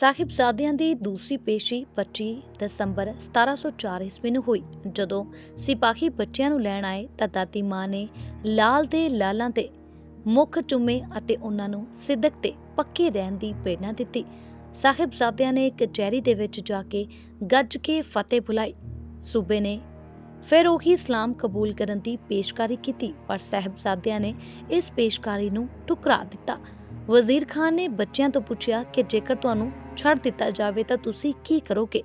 ਸਾਹਿਬਜ਼ਾਦਿਆਂ ਦੀ ਦੂਸਰੀ ਪੇਸ਼ੀ 25 ਦਸੰਬਰ 1704 ਈਸਵੀ ਨੂੰ ਹੋਈ। ਜਦੋਂ ਸਿਪਾਹੀ ਬੱਚਿਆਂ ਨੂੰ ਲੈਣ ਆਏ ਤਾਂ ਦਾਦੀ ਮਾਂ ਨੇ ਲਾਲ ਦੇ ਲਾਲਾਂ ਤੇ ਮੁੱਖ ਚੁੰਮੇ ਅਤੇ ਉਹਨਾਂ ਨੂੰ ਸਿੱਧਕ ਤੇ ਪੱਕੇ ਰਹਿਣ ਦੀ ਪ੍ਰੇਰਣਾ ਦਿੱਤੀ। ਸਾਹਿਬਜ਼ਾਦਿਆਂ ਨੇ ਕਚਹਿਰੀ ਦੇ ਵਿੱਚ ਜਾ ਕੇ ਗੱਜ ਕੇ ਫਤਿਹ ਬੁਲਾਈ। ਸੂਬੇ ਨੇ ਫਿਰ ਉਹੀ ਇਸਲਾਮ ਕਬੂਲ ਕਰਨ ਦੀ ਪੇਸ਼ਕਾਰੀ ਕੀਤੀ, ਪਰ ਸਾਹਿਬਜ਼ਾਦਿਆਂ ਨੇ ਇਸ ਪੇਸ਼ਕਾਰੀ ਨੂੰ ਠੁਕਰਾ ਦਿੱਤਾ। ਵਜ਼ੀਰ ਖਾਨ ਨੇ ਬੱਚਿਆਂ ਤੋਂ ਪੁੱਛਿਆ ਕਿ ਜੇਕਰ ਤੁਹਾਨੂੰ ਛੱਡ ਦਿੱਤਾ ਜਾਵੇ ਤਾਂ ਤੁਸੀਂ ਕੀ ਕਰੋਗੇ?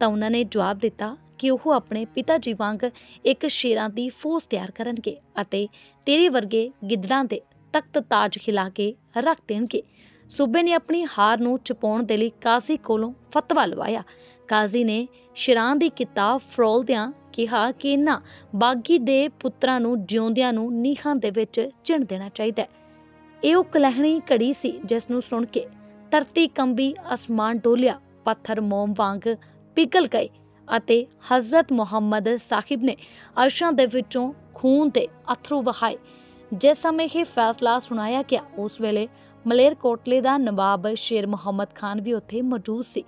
ਤਾਂ ਉਹਨਾਂ ਨੇ ਜਵਾਬ ਦਿੱਤਾ ਕਿ ਉਹ ਆਪਣੇ ਪਿਤਾ ਜੀ ਵਾਂਗ ਇੱਕ ਸ਼ੇਰਾਂ ਦੀ ਫੌਜ ਤਿਆਰ ਕਰਨਗੇ ਅਤੇ ਤੇਰੇ ਵਰਗੇ ਗਿੱਦੜਾਂ ਦੇ ਤਖਤ ਤਾਜ ਖਿਲਾ ਕੇ ਰੱਖ ਦੇਣਗੇ। ਸੂਬੇ ਨੇ ਆਪਣੀ ਹਾਰ ਨੂੰ ਛਪਾਉਣ ਦੇ ਲਈ ਕਾਜ਼ੀ ਕੋਲੋਂ ਫਤਵਾ ਲਵਾਇਆ। ਕਾਜ਼ੀ ਨੇ ਸ਼ਰਾਂ ਦੀ ਕਿਤਾਬ ਫਰੋਲਦਿਆਂ ਕਿਹਾ ਕਿ ਇਹਨਾਂ ਬਾਗੀ ਦੇ ਪੁੱਤਰਾਂ ਨੂੰ ਜਿਉਂਦਿਆਂ ਨੂੰ ਨੀਹਾਂ ਦੇ ਵਿੱਚ ਚਿਣ ਦੇਣਾ ਚਾਹੀਦਾ ਹੈ। ਇਹ ਉਹ ਕਲਹਿਣੀ ਘੜੀ ਸੀ ਜਿਸ ਨੂੰ ਸੁਣ ਕੇ ਧਰਤੀ ਕੰਬੀ ਅਸਮਾਨ ਡੋਲਿਆ ਪੱਥਰ ਮੋਮ ਵਾਂਗ ਪਿਘਲ ਗਏ ਅਤੇ ਹਜ਼ਰਤ ਮੁਹੰਮਦ ਸਾਹਿਬ ਨੇ ਅਰਸ਼ਾਂ ਦੇ ਵਿੱਚੋਂ ਖੂਨ ਦੇ ਅਥਰੂ ਵਹਾਏ ਜਿਸ ਸਮੇਂ ਇਹ ਫੈਸਲਾ ਸੁਣਾਇਆ ਗਿਆ ਉਸ ਵੇਲੇ ਮਲੇਰਕੋਟਲੇ ਦਾ ਨਵਾਬ ਸ਼ੇਰ ਮੁਹੰਮਦ ਖਾਨ ਵੀ ਉੱਥੇ ਮੌਜੂਦ ਸੀ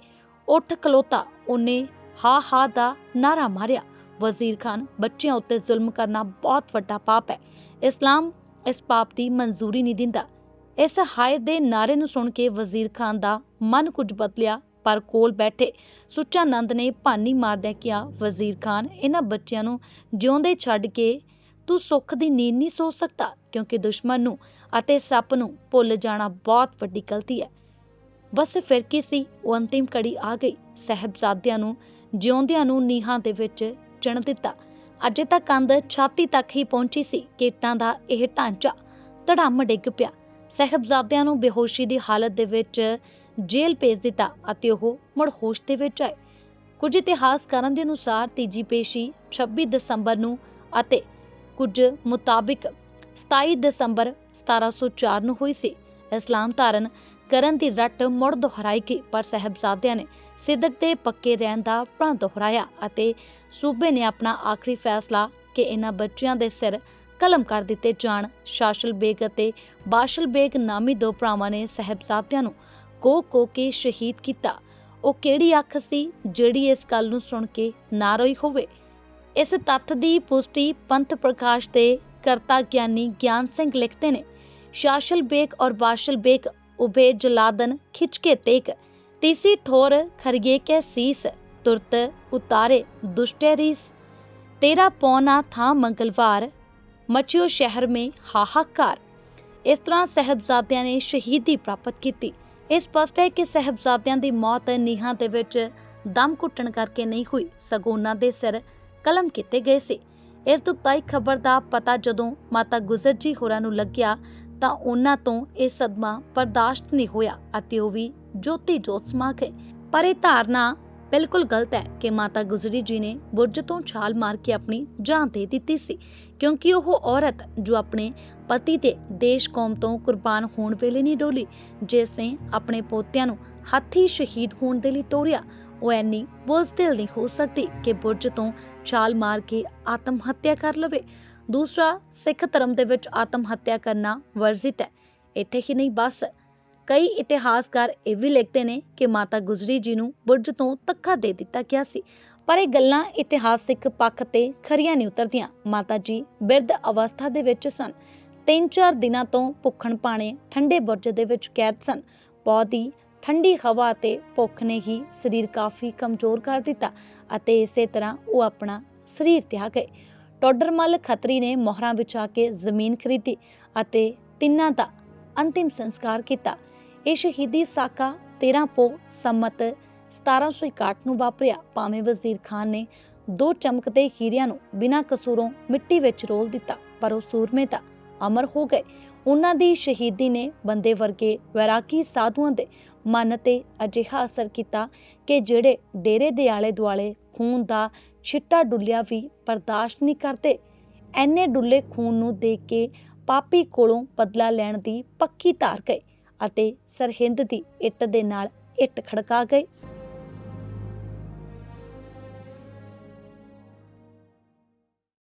ਉੱਠ ਖਲੋਤਾ ਉਹਨੇ ਹਾ ਹਾ ਦਾ ਨਾਰਾ ਮਾਰਿਆ ਵਜ਼ੀਰ ਖਾਨ ਬੱਚਿਆਂ ਉੱਤੇ ਜ਼ੁਲਮ ਕਰਨਾ ਬਹੁਤ ਵੱਡਾ ਪਾਪ ਹੈ ਇਸਲਾਮ ਇਸ ਪਾਪ ਦੀ ਮਨਜ਼ੂਰੀ ਨਹੀਂ ਦਿੰਦਾ। ਇਸ ਹਾਇ ਦੇ ਨਾਰੇ ਨੂੰ ਸੁਣ ਕੇ ਵਜ਼ੀਰ ਖਾਨ ਦਾ ਮਨ ਕੁਝ ਬਦਲਿਆ, ਪਰ ਕੋਲ ਬੈਠੇ ਸੁੱਚਾ ਨੰਦ ਨੇ ਭਾਨੀ ਮਾਰਦਿਆਂ ਕਿਹਾ, ਵਜ਼ੀਰ ਖਾਨ, ਇਹਨਾਂ ਬੱਚਿਆਂ ਨੂੰ ਜਿਉਂਦੇ ਛੱਡ ਕੇ ਤੂੰ ਸੁੱਖ ਦੀ ਨੀਂਦ ਨਹੀਂ ਸੋ ਸਕਦਾ, ਕਿਉਂਕਿ ਦੁਸ਼ਮਣ ਨੂੰ ਅਤੇ ਸੱਪ ਨੂੰ ਭੁੱਲ ਜਾਣਾ ਬਹੁਤ ਵੱਡੀ ਗਲਤੀ ਹੈ। ਬਸ ਫਿਰ ਕੀ ਸੀ? ਉਹ ਅੰਤਿਮ ਘੜੀ ਆ ਗਈ। ਸਹਿਬਜ਼ਾਦਿਆਂ ਨੂੰ, ਜਿਉਂਦਿਆਂ ਨੂੰ ਨੀਹਾਂ ਦੇ ਵਿੱਚ ਚਿਣ ਦਿੱਤਾ। ਅਜੇ ਤੱਕ ਕੰਧ ਛਾਤੀ ਤੱਕ ਹੀ ਪਹੁੰਚੀ ਸੀ। ਕਿ ਦਾ ਇਹ ਢਾਂਚਾ ਧੜਾਮ ਡਿੱਗ ਪਿਆ। ਸਹਿਬਜ਼ਾਦਿਆਂ ਨੂੰ ਬੇਹੋਸ਼ੀ ਦੀ ਹਾਲਤ ਦੇ ਵਿੱਚ ਜੇਲ੍ਹ ਭੇਜ ਦਿੱਤਾ ਅਤੇ ਉਹ ਮੁੜ ਹੋਸ਼ ਦੇ ਵਿੱਚ ਆਏ। ਕੁਝ ਇਤਿਹਾਸਕਾਰਾਂ ਦੇ ਅਨੁਸਾਰ ਤੀਜੀ ਪੇਸ਼ੀ 26 ਦਸੰਬਰ ਨੂੰ ਅਤੇ ਕੁਝ ਮੁਤਾਬਿਕ 27 ਦਸੰਬਰ 1704 ਨੂੰ ਹੋਈ ਸੀ। ਇਸਲਾਮ ਧਾਰਨ ਕਰਨ ਦੀ ਰੱਟ ਮੁੜ ਦੁਹਰਾਈ ਗਈ, ਪਰ ਸਹਿਬਜ਼ਾਦਿਆਂ ਨੇ ਸਿੱਧਕ ਤੇ ਪੱਕੇ ਰਹਿਣ ਦਾ ਪ੍ਰਣ ਦੁਹਰਾਇਆ ਅਤੇ ਸੂਬੇ ਨੇ ਆਪਣਾ ਆਖਰੀ ਫੈਸਲਾ ਕਿ ਇਹਨਾਂ ਬੱਚਿਆਂ ਦੇ ਸਿਰ ਕਲਮ ਕਰ ਦਿੱਤੇ ਜਾਣ। ਸ਼ਾਸ਼ਲ ਬੇਗ ਅਤੇ ਬਾਸ਼ਲ ਬੇਗ ਨਾਮੀ ਦੋ ਭਰਾਵਾਂ ਨੇ ਸਹਿਬਜ਼ਾਦਿਆਂ ਨੂੰ ਕੋ ਕੋ ਕੇ ਸ਼ਹੀਦ ਕੀਤਾ। ਉਹ ਕਿਹੜੀ ਅੱਖ ਸੀ ਜਿਹੜੀ ਇਸ ਗੱਲ ਨੂੰ ਸੁਣ ਕੇ ਨਾ ਰੋਈ ਹੋਵੇ? ਇਸ ਤੱਥ ਦੀ ਪੁਸ਼ਟੀ ਪੰਥ ਪ੍ਰਕਾਸ਼ ਦੇ ਕਰਤਾ ਗਿਆਨੀ ਗਿਆਨ ਸਿੰਘ ਲਿਖਦੇ ਨੇ। ਸ਼ਾਸ਼ਲ ਬੇਗ ਔਰ ਬਾਸ਼ਲ ਬੇਗ ਉਭੇ ਜਲਾਦਨ ਖਿੱਚ ਕੇ ਤੇਕ। ਤੀਸੀ ਠੋਰ ਖਰਗੇ ਕੇ ਸੀਸ, ਤੁਰਤ ਉਤਾਰੇ ਦੁਸ਼ਟੇ ਰੀਸ। ਤੇਰਾ ਪੌਨਾ ਥਾ ਮੰਗਲਵਾਰ, ਮਚਿਓ ਸ਼ਹਿਰ ਮੇ ਹਾਹਾਕਾਰ। ਇਸ ਤਰ੍ਹਾਂ ਸਹਿਬਜ਼ਾਦਿਆਂ ਨੇ ਸ਼ਹੀਦੀ ਪ੍ਰਾਪਤ ਕੀਤੀ। ਇਹ ਸਪਸ਼ਟ ਹੈ ਕਿ ਸਹਿਬਜ਼ਾਦਿਆਂ ਦੀ ਮੌਤ ਨੀਹਾਂ ਦੇ ਵਿੱਚ ਦਮ ਘੁੱਟਣ ਕਰਕੇ ਨਹੀਂ ਹੋਈ, ਸਗੋਂ ਉਹਨਾਂ ਦੇ ਸਿਰ ਕਲਮ ਕੀਤੇ ਗਏ ਸੀ। ਇਸ ਦੁਖਦਾਈ ਖਬਰ ਦਾ ਪਤਾ ਜਦੋਂ ਮਾਤਾ ਗੁਜਰ ਜੀ ਹੋਰਾਂ ਨੂੰ ਲੱਗਿਆ ਤਾਂ ਉਹਨਾਂ ਤੋਂ ਇਹ ਸਦਮਾ ਬਰਦਾਸ਼ਤ ਨਹੀਂ ਹੋਇਆ ਅਤੇ ਉਹ ਵੀ ਜੋਤੀ ਜੋਤ ਸਮਾ ਗਏ ਪਰ ਇਹ ਧਾਰਨਾ ਬਿਲਕੁਲ ਗਲਤ ਹੈ ਕਿ ਮਾਤਾ ਗੁਜਰੀ ਜੀ ਨੇ ਬੁਰਜ ਤੋਂ ਛਾਲ ਮਾਰ ਕੇ ਆਪਣੀ ਜਾਨ ਦੇ ਦਿੱਤੀ ਸੀ, ਕਿਉਂਕਿ ਉਹ ਔਰਤ ਜੋ ਆਪਣੇ ਪਤੀ ਤੇ ਦੇਸ਼ ਕੌਮ ਤੋਂ ਕੁਰਬਾਨ ਹੋਣ ਵੇਲੇ ਨਹੀਂ ਡੋਲੀ, ਜਿਸ ਨੇ ਆਪਣੇ ਪੋਤਿਆਂ ਨੂੰ ਹੱਥੀ ਸ਼ਹੀਦ ਹੋਣ ਦੇ ਲਈ ਤੋਰਿਆ, ਉਹ ਐਨੀ ਬੁਜ਼ਦਿਲ ਨਹੀਂ ਹੋ ਸਕਦੀ ਕਿ ਬੁਰਜ ਤੋਂ ਛਾਲ ਮਾਰ ਕੇ ਆਤਮ ਹੱਤਿਆ ਕਰ ਲਵੇ। ਦੂਸਰਾ, ਸਿੱਖ ਧਰਮ ਦੇ ਵਿੱਚ ਆਤਮ ਹੱਤਿਆ ਕਰਨਾ ਵਰਜਿਤ ਹੈ। ਇੱਥੇ ਹੀ ਨਹੀਂ, ਬਸ। ਕਈ ਇਤਿਹਾਸਕਾਰ ਇਹ ਵੀ ਲਿਖਦੇ ਨੇ ਕਿ ਮਾਤਾ ਗੁਜਰੀ ਜੀ ਨੂੰ ਬੁਰਜ ਤੋਂ ਧੱਕਾ ਦੇ ਦਿੱਤਾ ਗਿਆ ਸੀ। ਪਰ ਇਹ ਗੱਲਾਂ ਇਤਿਹਾਸਿਕ ਪੱਖ ਤੇ ਖਰੀਆਂ ਨਹੀਂ ਉਤਰਦੀਆਂ। ਮਾਤਾ ਜੀ ਬਿਰਧ ਅਵਸਥਾ ਦੇ ਵਿੱਚ ਸਨ। ਤਿੰਨ ਚਾਰ ਦਿਨਾਂ ਤੋਂ ਭੁੱਖਣ ਪਾਣੇ ਠੰਡੇ ਬੁਰਜ ਦੇ ਵਿੱਚ ਕੈਦ ਸਨ। ਪੌਦੀ ਹੀ ਠੰਡੀ ਹਵਾ ਤੇ ਭੁੱਖ ਨੇ ਹੀ ਸਰੀਰ ਕਾਫੀ ਕਮਜ਼ੋਰ ਕਰ ਦਿੱਤਾ ਅਤੇ ਇਸੇ ਤਰ੍ਹਾਂ ਉਹ ਆਪਣਾ ਸਰੀਰ ਤਿਆਗ ਗਏ। ਟੋਡਰਮਲ ਖੱਤਰੀ ਨੇ ਮੋਹਰਾਂ ਵਿਛਾ ਕੇ ਜ਼ਮੀਨ ਖਰੀਦੀ ਅਤੇ ਤਿੰਨਾਂ ਦਾ ਅੰਤਿਮ ਸੰਸਕਾਰ ਕੀਤਾ। ਇਹ ਸ਼ਹੀਦੀ ਸਾਕਾ 13 ਪੋ ਸੰਮਤ 1761 ਨੂੰ ਵਾਪਰਿਆ। ਭਾਵੇਂ ਵਜ਼ੀਰ ਖਾਨ ਨੇ ਦੋ ਚਮਕਦੇ ਹੀਰਿਆਂ ਨੂੰ ਬਿਨਾਂ ਕਸੂਰੋਂ ਮਿੱਟੀ ਵਿੱਚ ਰੋਲ ਦਿੱਤਾ, ਪਰ ਉਹ ਸੂਰਮੇ ਤਾਂ ਅਮਰ ਹੋ ਗਏ। ਉਹਨਾਂ ਦੀ ਸ਼ਹੀਦੀ ਨੇ ਬੰਦੇ ਵਰਗੇ ਵੈਰਾਗੀ ਸਾਧੂਆਂ ਦੇ ਮਨ ਤੇ ਅਜਿਹਾ ਅਸਰ ਕੀਤਾ ਕਿ ਜਿਹੜੇ ਡੇਰੇ ਦੇ ਆਲੇ ਦੁਆਲੇ ਖੂਨ ਦਾ ਛਿੱਟਾ ਡੁੱਲਿਆ ਵੀ ਬਰਦਾਸ਼ਤ ਨਹੀਂ ਕਰਦੇ। ਐਨੇ ਡੁੱਲੇ ਖੂਨ ਨੂੰ ਦੇਖ ਕੇ ਪਾਪੀ ਕੋਲੋਂ ਬਦਲਾ ਲੈਣ ਦੀ ਪੱਕੀ ਧਾਰ ਗਏ ਅਤੇ ਸਰਹਿੰਦ ਦੀ ਇੱਟ ਦੇ ਨਾਲ ਇੱਟ ਖੜਕਾ ਗਏ।